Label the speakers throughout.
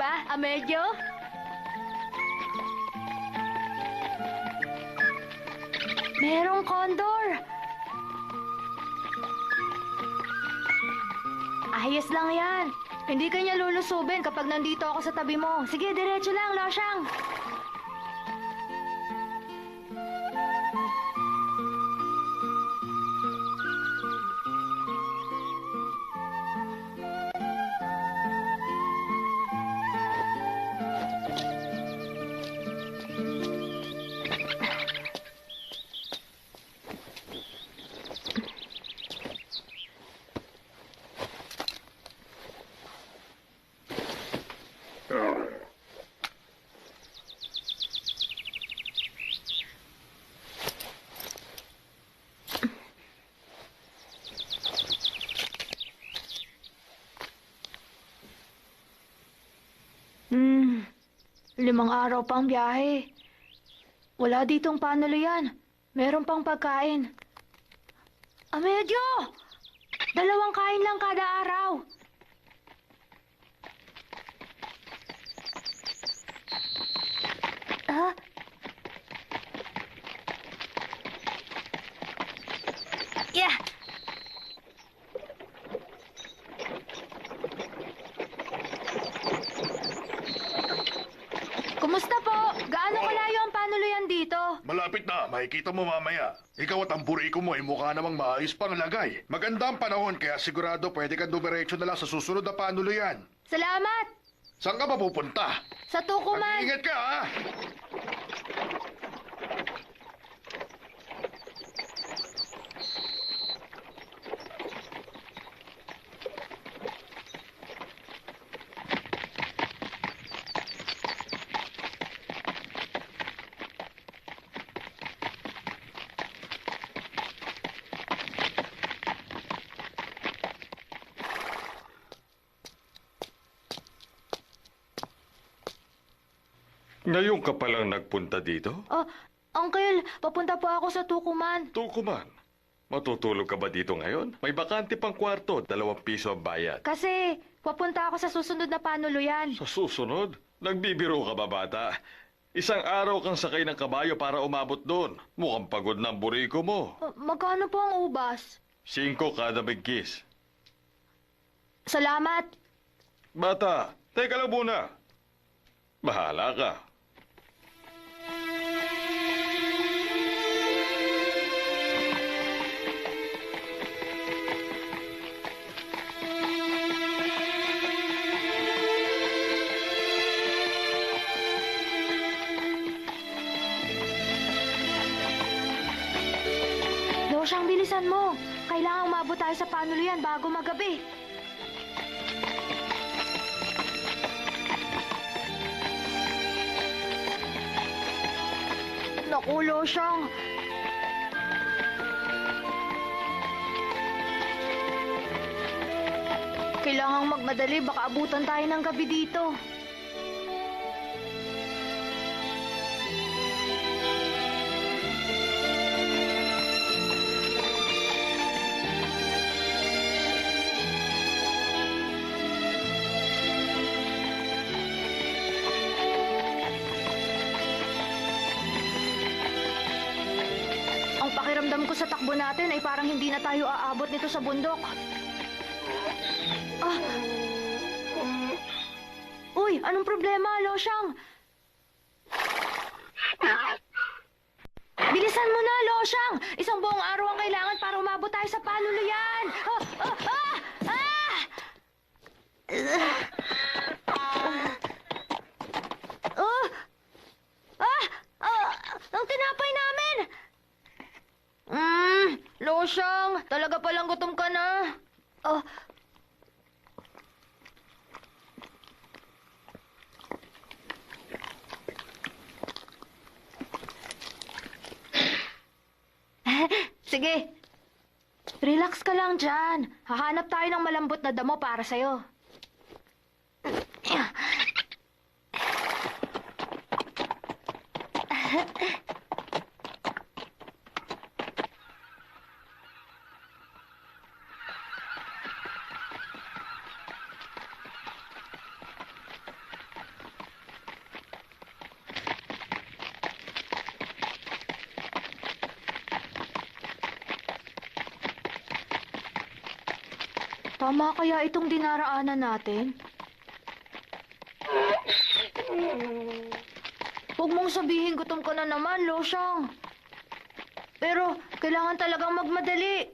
Speaker 1: ba? Medyo? Merong condor. Ayos lang yan. Hindi kanya lulusubin kapag nandito ako sa tabi mo. Sige, diretso lang, Losyang. Limang araw pang biyahe. Wala ditong panuluyan. Meron pang pagkain. Ah, medyo! Dalawang kain lang kada araw. Ah? Yeah. Kumusta po? Gaano kalayo ang panuluyan dito?
Speaker 2: Malapit na, makikita mo mamaya. Ikaw at ang buriko mo ay mukha namang maayos pang lagay. Maganda ang panahon, kaya sigurado pwede kang dumiretso na lang sa susunod na panuluyan.
Speaker 1: Salamat!
Speaker 2: Saan ka mapupunta?
Speaker 1: Sa Tukuman!
Speaker 2: Mag-iingat ka, ha?
Speaker 3: Ngayon ka palang nagpunta dito?
Speaker 1: Oh, Uncle, papunta po ako sa Tukuman.
Speaker 3: Tukuman. Matutulog ka ba dito ngayon? May bakante pang kwarto, dalawang piso ang bayad.
Speaker 1: Kasi papunta ako sa susunod na panuluyan.
Speaker 3: Sa susunod, nagbibiro ka ba bata? Isang araw kang sakay ng kabayo para umabot doon. Mukhang pagod na ang buriko mo.
Speaker 1: Uh, magkano po ang ubas?
Speaker 3: Singko kada bigkis.
Speaker 1: Salamat.
Speaker 3: Bata, teka lang muna. Bahala ka.
Speaker 1: Bilisan mo. Kailangang mabot tayo sa panuluyan bago magabi. Naku, Losyang. Kailangang magmadali, baka abutan tayo ng gabi dito. Takbo natin ay parang hindi na tayo aabot nito sa bundok. Ah! Uy, anong problema, Losyang? Bilisan mo na, Losyang! Isang buong araw ang kailangan para umabot tayo sa panuluyan! Ah! Ah! Ah! Ah! Ah! Ah! Ah! Ang tinapay namin! Hmm, Losyang, talaga palang gutom ka na. Oh. Sige. Relax ka lang dyan. Hahanap tayo ng malambot na damo para sa'yo. Tama kaya itong dinaraanan natin? Huwag mong sabihin gutom ka na naman, Losyang. Pero kailangan talagang magmadali.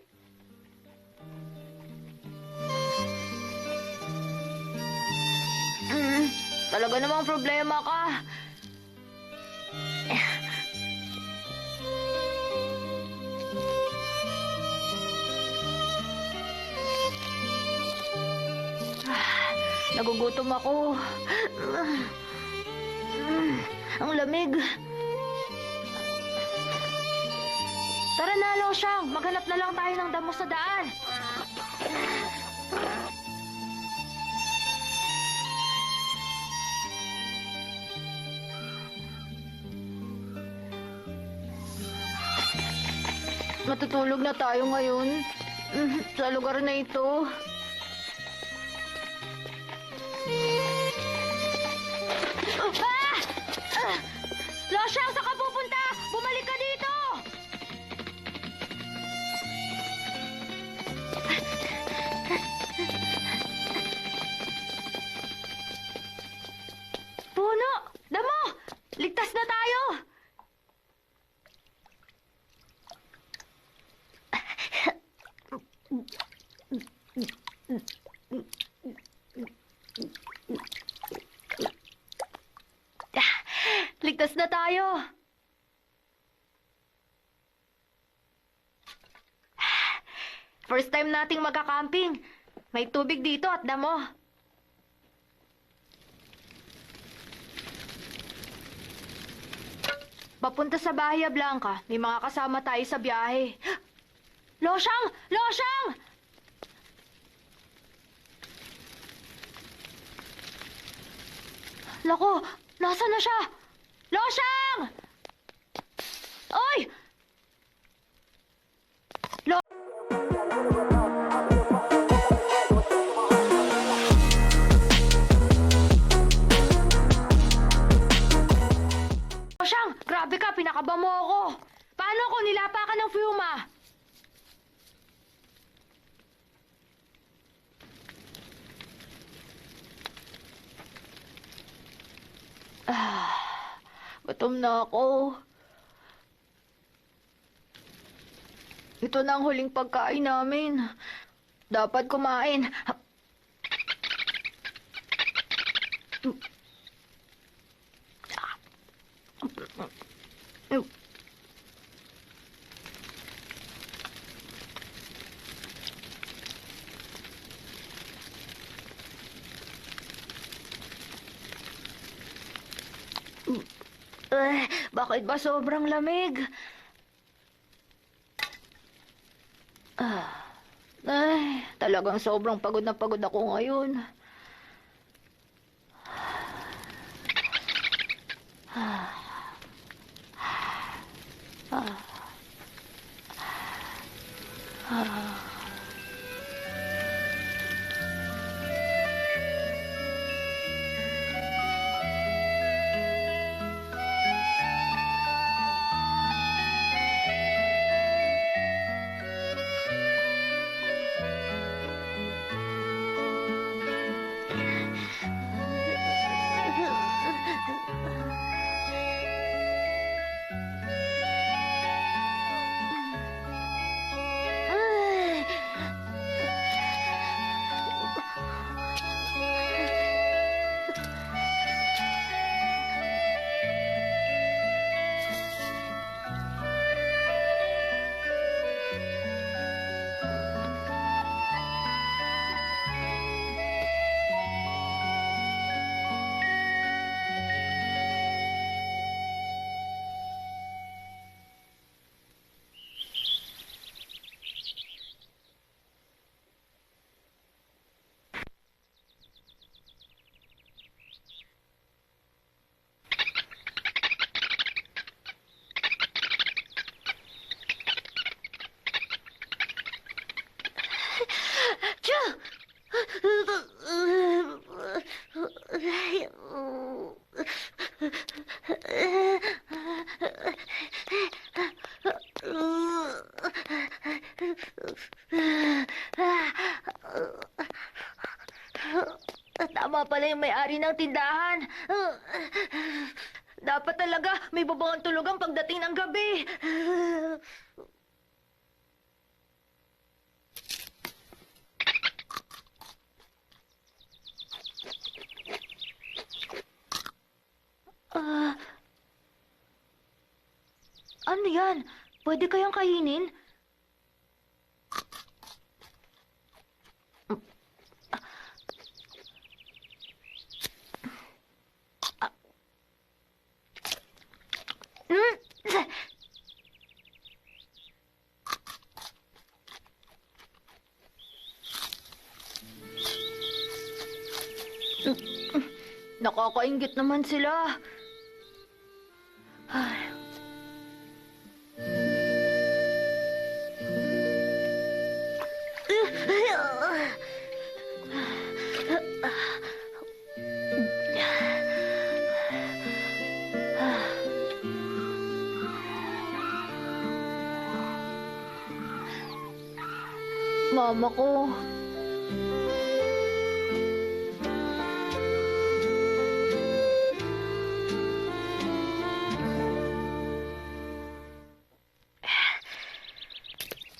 Speaker 1: Mm, talaga namang problema ka. Nagugutom ako. Ang lamig. Tara na, Losyang. Maghanap na lang tayo ng damo sa daan. Matutulog na tayo ngayon. Sa lugar na ito. Losyang, saan ka pupunta? Bumalik ka dito! Puno! Damo! Ligtas na tayo! Ligtas na tayo! First time magka-camping. May tubig dito at damo. Papunta sa Bahia Blanca. May mga kasama tayo sa biyahe. Losyang! Losyang! Lako, nasa na siya? Losyang! Pinakaba mo ako. Paano kung nilapa ka ng Fiuma? Ah, na ako. Ito na ang huling pagkain namin. Dapat kumain. Bakit ba sobrang lamig? Ah, ay, talagang sobrang pagod na pagod ako ngayon. Tama pala yung may-ari ng tindahan. Dapat talaga may babangang tulugan pagdating ng gabi. Uh, ano yan? Pwede kayang kainin? Nakakaingit naman sila.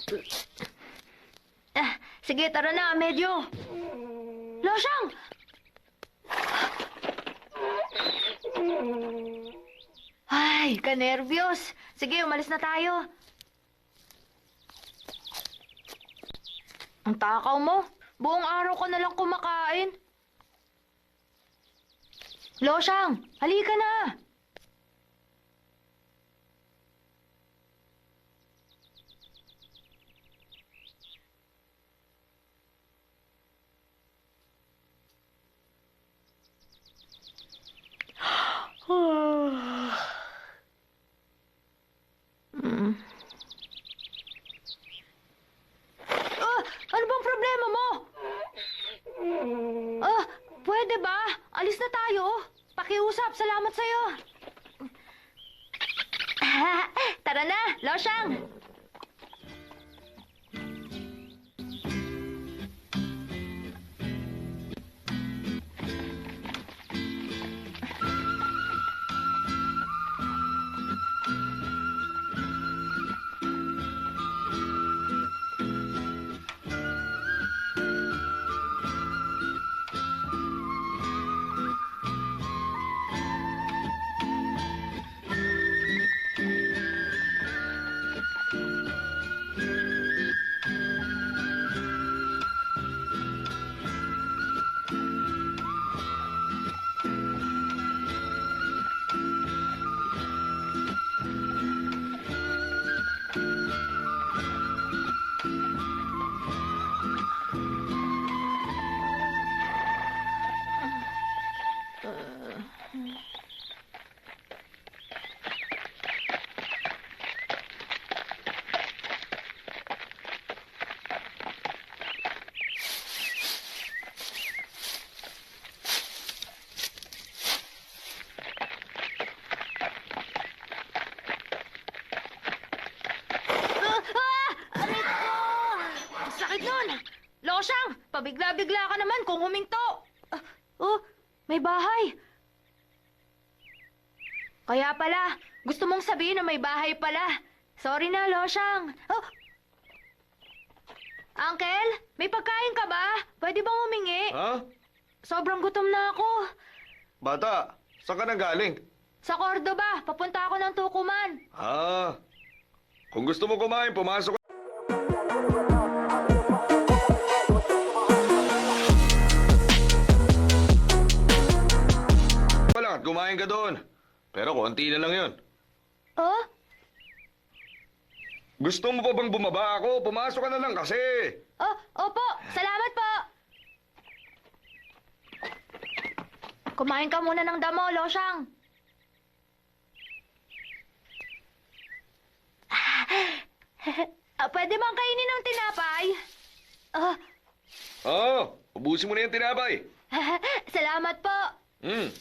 Speaker 1: Ah, sige, tara na, medyo. Losyang! Ay, kanervyos. Sige, umalis na tayo. Ang takaw mo. Buong araw ka na lang kumakain. Losyang, halika na. Mm. Ah, ano bang problema mo? Ah, pwede ba? Alis na tayo. Pakiusap, salamat sa'yo. Tara na, Losyang. Pabigla-bigla ka naman kung huminto. Ah, oh, may bahay. Kaya pala, gusto mong sabihin na may bahay pala. Sorry na, Losyang. Oh. Uncle, may pagkain ka ba? Pwede bang humingi?
Speaker 4: Ha?
Speaker 1: Sobrang gutom na ako.
Speaker 4: Bata, saan ka nang galing?
Speaker 1: Sa Cordoba, papunta ako ng Tukuman.
Speaker 4: Ah, kung gusto mo kumain, pumasok kumain ka doon. Pero konti na lang yun.
Speaker 1: Oh?
Speaker 4: Gusto mo pa bang bumaba ako? Pumasok ka na lang kasi.
Speaker 1: Oh, opo. Salamat po. Kumain ka muna ng damo, Losyang. Ah, pwede bang kainin ng tinapay? Ah,
Speaker 4: Oo, oh, ubusin mo na yung tinapay.
Speaker 1: salamat po.
Speaker 4: Hmm.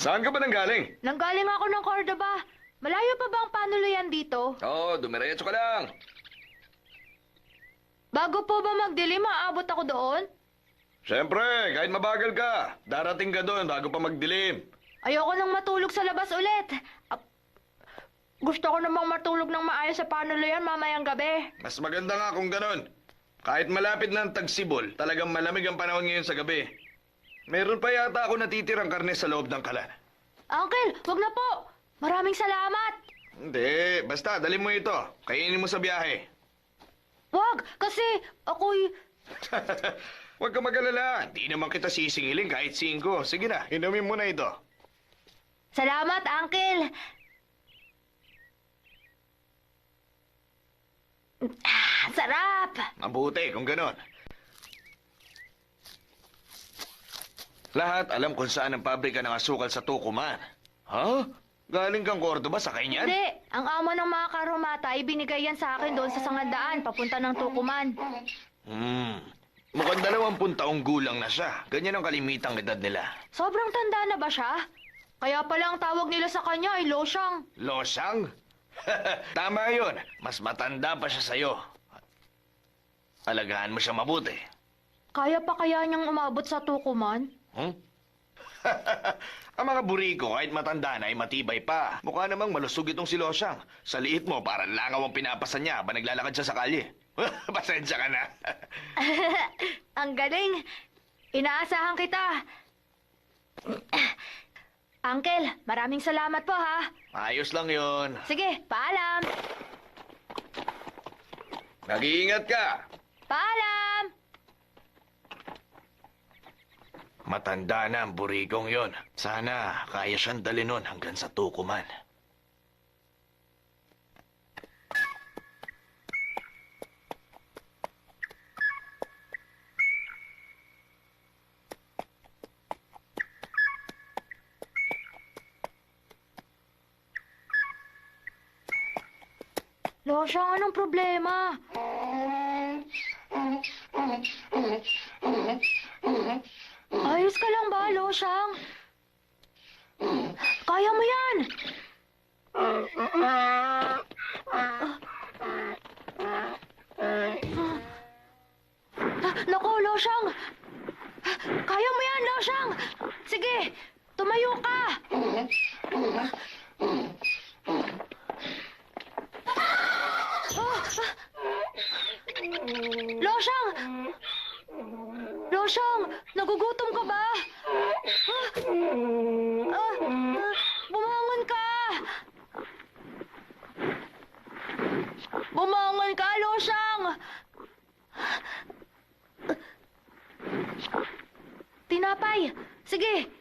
Speaker 4: Saan ka ba nanggaling?
Speaker 1: Nanggaling ako ng Cordoba. Malayo pa ba ang panuluyan dito?
Speaker 4: Oo, oh, dumiretso ka lang.
Speaker 1: Bago po ba magdilim, maabot ako doon?
Speaker 4: Siyempre, kahit mabagal ka, darating ka doon bago pa magdilim.
Speaker 1: Ayoko nang matulog sa labas ulit. Gusto ko namang matulog ng maayos sa panuluyan mamayang gabi.
Speaker 4: Mas maganda nga kung ganon. Kahit malapit na ang tagsibol, talagang malamig ang panahon ngayon sa gabi. Meron pa yata ako natitirang karne sa loob ng kalan.
Speaker 1: Uncle, wag na po. Maraming salamat.
Speaker 4: Hindi, basta dali mo ito. Kainin mo sa biyahe.
Speaker 1: Wag, kasi ako'y...
Speaker 4: Huwag ka mag-alala. Hindi naman kita sisingilin kahit singko. Sige na, inumin mo na ito.
Speaker 1: Salamat, Uncle. Ah, sarap.
Speaker 4: Mabuti kung ganon. Lahat alam kung saan ang pabrika ng asukal sa Tucuman. Ha? Galing kang Cordoba sa kanyan?
Speaker 1: Hindi, ang amo ng mga karumata ay binigay yan sa akin doon sa sangandaan, papunta ng Tukuman.
Speaker 4: Hmm. Mukhang dalawampung taong gulang na siya. Ganyan ang kalimitang edad nila.
Speaker 1: Sobrang tanda na ba siya? Kaya pala ang tawag nila sa kanya ay Losyang.
Speaker 4: Losang? Tama yun. Mas matanda pa siya sa'yo. Alagaan mo siya mabuti.
Speaker 1: Kaya pa kaya niyang umabot sa Tukuman?
Speaker 4: Hmm? Ang mga buriko, kahit matanda na, ay matibay pa. Mukha namang malusog itong si Losang. Sa liit mo, parang langaw ang pinapasa niya ba naglalakad siya sa kalye. Pasensya ka na.
Speaker 1: ang galing. Inaasahan kita. Uncle, maraming salamat po ha.
Speaker 4: Ayos lang yon.
Speaker 1: Sige, paalam.
Speaker 4: Nag-iingat ka.
Speaker 1: Paalam!
Speaker 4: Matanda na ang burikong yon. Sana kaya siyang dali nun hanggang sa tukuman.
Speaker 1: Losyang, anong problema? Ayos ka lang ba, Losyang? Kaya mo yan! Ah, Naku, Losyang! Kaya mo yan, Losyang! Sige, tumayo ka! Ah, ah. Losyang! Losyang, nagugutom ka ba? Ah, ah, bumangon ka! Bumangon ka, Losyang! Tinapay! Sige!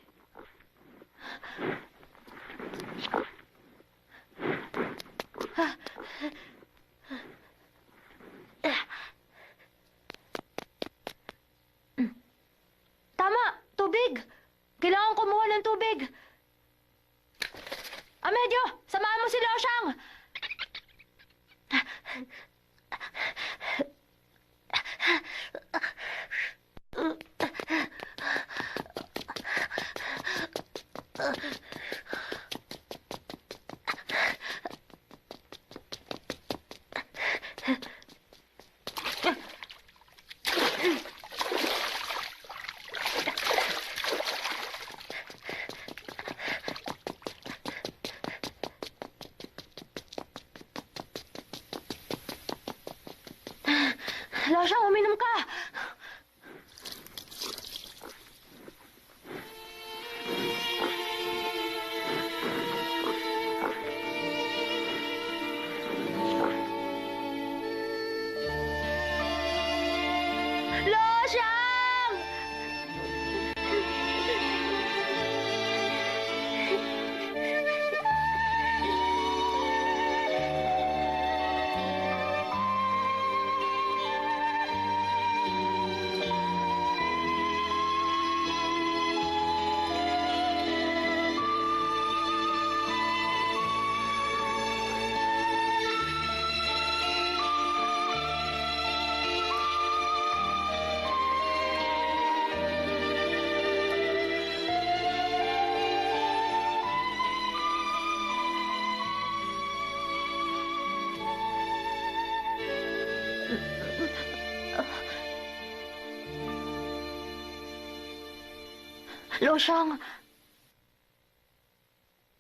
Speaker 1: Losyang!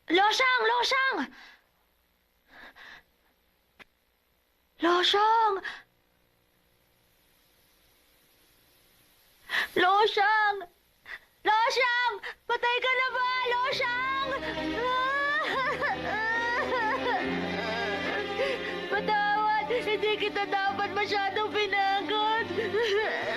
Speaker 1: Losyang! Losyang! Losyang! Losyang! Losyang! Patay ka na ba, Losyang? Patawad! Hindi kita dapat masyadong pinagod.